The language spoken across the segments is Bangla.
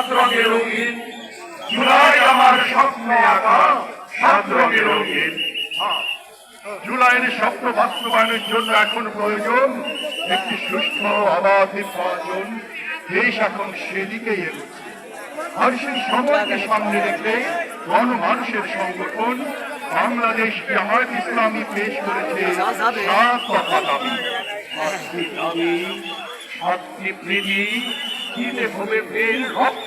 সাত রঙিন। জুলাই আমার স্বপ্নে আঁকা সাত রঙের রঙিন। জুলাইয়ের স্বপ্ন বাস্তবায়নের জন্য এখন প্রয়োজন একটি সুস্থ অবাধ নির্বাচন দেশ এখন সেদিকেই এগোচ্ছে। আর সেই সময়কে সামনে রেখে গণমানুষের সংগঠন বাংলাদেশ জামায়াত ইসলামী পেশ করেছে সাত দফা দাবি। সাতটি দাবি সাতটি প্রীতি দিতে হবে ফের রক্ত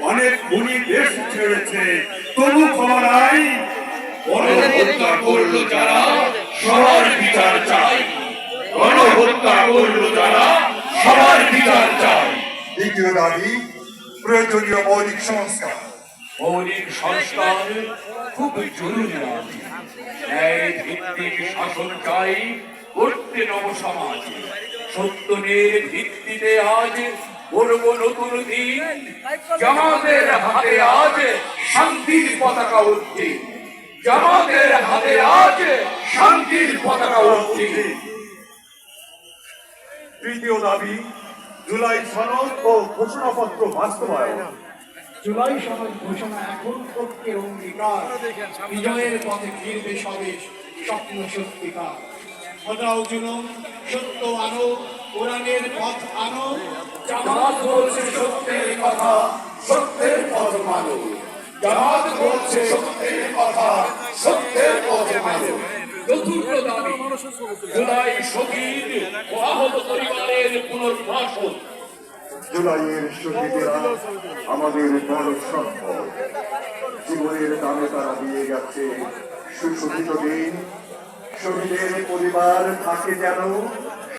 অনেক খুনি দেশ ছেড়েছে। তবু ক্ষমা নাই। গণহত্যা করল যারা সবার বিচার চাই। গণহত্যা করল যারা সবার বিচার চাই। দ্বিতীয় দাবি প্রয়োজনীয় মৌলিক সংস্কার। মৌলিক সংস্কার খুব জরুরি ন্যায় ভিত্তিক শাসন চাই করতে নব সমাজ। সত্যের ভিত্তিতে আজ গড়ব নতুন দিন। জামাতের হাতে আজ শান্তির পতাকা উঠছে। জামাতের হাতে আজ শান্তির পতাকা উঠছে। তৃতীয় দাবি জুলাই সনদ ও ঘোষণাপত্র বাস্তবায়ন। জুলাই সনদ ঘোষণা এখন সত্যের অঙ্গীকার। বিজয়ের পথে ফিরবে সবে স্বপ্ন সত্যিকার। হটাও জুলুম সত্য আনো কোরআনের পথ আনো। জামাত বলছে সত্যের কথা, সত্যের পথ মানো। জামাত বলছে সত্যের কথা, সত্যের পথ মানো। চতুর্থ দাবি জুলাই শহীদ ও আহত পরিবারের পুনর্বাসন। জুলাইয়ের শহীদেরা আমাদের বড় সম্পদ। জীবনের দামে তারা দিয়ে গেছে সুশোভিত দিন, শহীদের পরিবার থাকে যেন